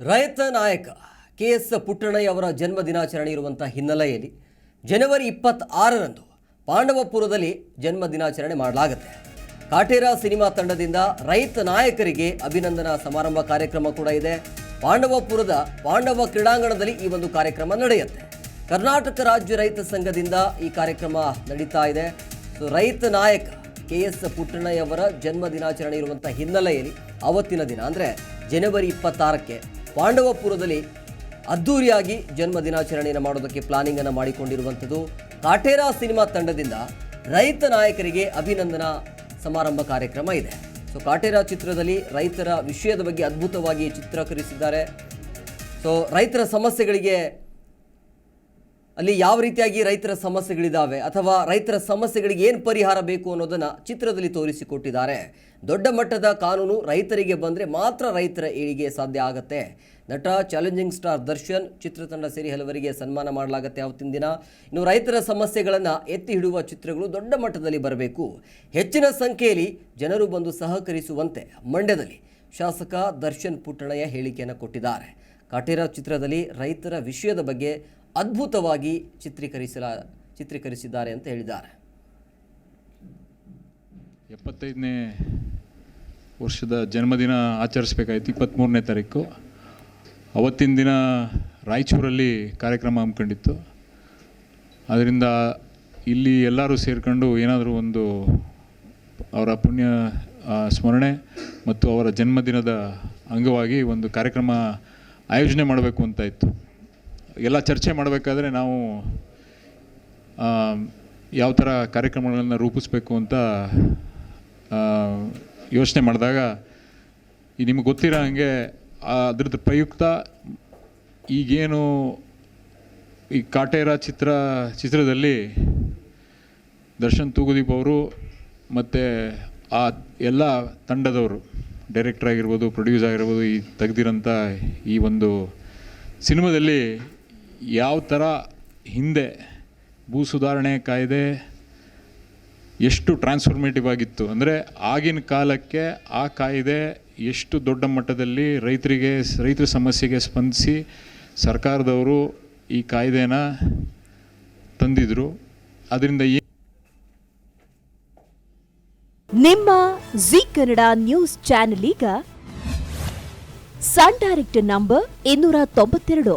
ರೈತ ನಾಯಕ K S ಪುಟ್ಟಣ್ಣಯ್ಯವರ ಜನ್ಮ ದಿನಾಚರಣೆ ಇರುವಂಥ ಹಿನ್ನೆಲೆಯಲ್ಲಿ ಜನವರಿ ಇಪ್ಪತ್ತಾರರಂದು ಪಾಂಡವಪುರದಲ್ಲಿ ಜನ್ಮ ದಿನಾಚರಣೆ ಮಾಡಲಾಗುತ್ತೆ. ಕಾಟೇರ ಸಿನಿಮಾ ತಂಡದಿಂದ ರೈತ ನಾಯಕರಿಗೆ ಅಭಿನಂದನಾ ಸಮಾರಂಭ ಕಾರ್ಯಕ್ರಮ ಕೂಡ ಇದೆ. ಪಾಂಡವಪುರದ ಪಾಂಡವ ಕ್ರೀಡಾಂಗಣದಲ್ಲಿ ಈ ಒಂದು ಕಾರ್ಯಕ್ರಮ ನಡೆಯುತ್ತೆ. ಕರ್ನಾಟಕ ರಾಜ್ಯ ರೈತ ಸಂಘದಿಂದ ಈ ಕಾರ್ಯಕ್ರಮ ನಡೀತಾ ಇದೆ. ಸೊ, ರೈತ ನಾಯಕ ಕೆ ಎಸ್ ಪುಟ್ಟಣ್ಣಯ್ಯವರ ಜನ್ಮ ದಿನಾಚರಣೆ ಇರುವಂಥ ಹಿನ್ನೆಲೆಯಲ್ಲಿ ಅವತ್ತಿನ ದಿನ, ಅಂದರೆ ಜನವರಿ ಇಪ್ಪತ್ತಾರಕ್ಕೆ ಪಾಂಡವಪುರದಲ್ಲಿ ಅದ್ದೂರಿಯಾಗಿ ಜನ್ಮ ದಿನಾಚರಣೆಯನ್ನು ಮಾಡೋದಕ್ಕೆ ಪ್ಲಾನಿಂಗ್ ಅನ್ನು ಮಾಡಿಕೊಂಡಿರುವಂಥದ್ದು ಕಾಟೇರಾ ಸಿನಿಮಾ ತಂಡದಿಂದ ರೈತ ನಾಯಕರಿಗೆ ಅಭಿನಂದನಾ ಸಮಾರಂಭ ಕಾರ್ಯಕ್ರಮ ಇದೆ. ಸೊ ಕಾಟೇರಾ ಚಿತ್ರದಲ್ಲಿ ರೈತರ ವಿಷಯದ ಬಗ್ಗೆ ಅದ್ಭುತವಾಗಿ ಚಿತ್ರೀಕರಿಸಿದ್ದಾರೆ. ಸೊ ರೈತರ ಸಮಸ್ಯೆಗಳಿಗೆ ಅಲ್ಲಿ ಯಾವ ರೀತಿಯಾಗಿ ರೈತರ ಸಮಸ್ಯೆಗಳಿದ್ದಾವೆ ಅಥವಾ ರೈತರ ಸಮಸ್ಯೆಗಳಿಗೆ ಏನು ಪರಿಹಾರ ಬೇಕು ಅನ್ನೋದನ್ನು ಚಿತ್ರದಲ್ಲಿ ತೋರಿಸಿಕೊಟ್ಟಿದ್ದಾರೆ. ದೊಡ್ಡ ಮಟ್ಟದ ಕಾನೂನು ರೈತರಿಗೆ ಬಂದರೆ ಮಾತ್ರ ರೈತರ ಏಳಿಗೆ ಸಾಧ್ಯ ಆಗುತ್ತೆ. ನಟ ಚಾಲೆಂಜಿಂಗ್ ಸ್ಟಾರ್ ದರ್ಶನ್ ಚಿತ್ರತಂಡ ಸೇರಿ ಹಲವರಿಗೆ ಸನ್ಮಾನ ಮಾಡಲಾಗುತ್ತೆ ಅವತ್ತಿನ ದಿನ. ಇನ್ನು ರೈತರ ಸಮಸ್ಯೆಗಳನ್ನು ಎತ್ತಿ ಹಿಡುವ ಚಿತ್ರಗಳು ದೊಡ್ಡ ಮಟ್ಟದಲ್ಲಿ ಬರಬೇಕು. ಹೆಚ್ಚಿನ ಸಂಖ್ಯೆಯಲ್ಲಿ ಜನರು ಬಂದು ಸಹಕರಿಸುವಂತೆ ಮಂಡ್ಯದಲ್ಲಿ ಶಾಸಕ ದರ್ಶನ್ ಪುಟ್ಟಣಯ್ಯ ಹೇಳಿಕೆಯನ್ನು ಕೊಟ್ಟಿದ್ದಾರೆ. ಕಾಟೇರ ಚಿತ್ರದಲ್ಲಿ ರೈತರ ವಿಷಯದ ಬಗ್ಗೆ ಅದ್ಭುತವಾಗಿ ಚಿತ್ರೀಕರಿಸಲ, ಚಿತ್ರೀಕರಿಸಿದ್ದಾರೆ ಅಂತ ಹೇಳಿದ್ದಾರೆ. ಎಪ್ಪತ್ತೈದನೇ ವರ್ಷದ ಜನ್ಮದಿನ ಆಚರಿಸ್ಬೇಕಾಯ್ತು ಇಪ್ಪತ್ತ್ಮೂರನೇ ತಾರೀಕು. ಅವತ್ತಿನ ದಿನ ರಾಯಚೂರಲ್ಲಿ ಕಾರ್ಯಕ್ರಮ ಹಮ್ಮಿಕೊಂಡಿತ್ತು. ಅದರಿಂದ ಇಲ್ಲಿ ಎಲ್ಲರೂ ಸೇರಿಕೊಂಡು ಏನಾದರೂ ಒಂದು ಅವರ ಪುಣ್ಯ ಸ್ಮರಣೆ ಮತ್ತು ಅವರ ಜನ್ಮದಿನದ ಅಂಗವಾಗಿ ಒಂದು ಕಾರ್ಯಕ್ರಮ ಆಯೋಜನೆ ಮಾಡಬೇಕು ಅಂತ ಇತ್ತು. ಎಲ್ಲ ಚರ್ಚೆ ಮಾಡಬೇಕಾದ್ರೆ ನಾವು ಯಾವ ಥರ ಕಾರ್ಯಕ್ರಮಗಳನ್ನು ರೂಪಿಸ್ಬೇಕು ಅಂತ ಯೋಚನೆ ಮಾಡಿದಾಗ ಈ ನಿಮಗೆ ಗೊತ್ತಿರೋ ಹಾಗೆ ಅದ್ರದ್ದು ಪ್ರಯುಕ್ತ ಈಗೇನು ಈ ಕಾಟೇರ ಚಿತ್ರ, ಚಿತ್ರದಲ್ಲಿ ದರ್ಶನ್ ತೂಗುದೀಪ್ ಅವರು ಮತ್ತು ಆ ಎಲ್ಲ ತಂಡದವರು, ಡೈರೆಕ್ಟರ್ ಆಗಿರ್ಬೋದು ಪ್ರೊಡ್ಯೂಸ್ ಆಗಿರ್ಬೋದು ಈ ತೆಗೆದಿರೋಂಥ ಈ ಒಂದು ಸಿನಿಮಾದಲ್ಲಿ ಯಾವ ಥರ ಹಿಂದೆ ಭೂ ಸುಧಾರಣೆ ಕಾಯ್ದೆ ಎಷ್ಟು ಟ್ರಾನ್ಸ್ಫಾರ್ಮೇಟಿವ್ ಆಗಿತ್ತು ಅಂದರೆ ಆಗಿನ ಕಾಲಕ್ಕೆ ಆ ಕಾಯ್ದೆ ಎಷ್ಟು ದೊಡ್ಡ ಮಟ್ಟದಲ್ಲಿ ರೈತರಿಗೆ, ರೈತರ ಸಮಸ್ಯೆಗೆ ಸ್ಪಂದಿಸಿ ಸರ್ಕಾರದವರು ಈ ಕಾಯ್ದೆನ ತಂದಿದ್ರು. ಅದರಿಂದ ನಿಮ್ಮ ಜಿ ಕನ್ನಡ ನ್ಯೂಸ್ ಚಾನೆಲ್ ಈಗ ಸನ್ ಡೈರೆಕ್ಟ್ ನಂಬರ್ ಇನ್ನೂರ ತೊಂಬತ್ತೆರಡು.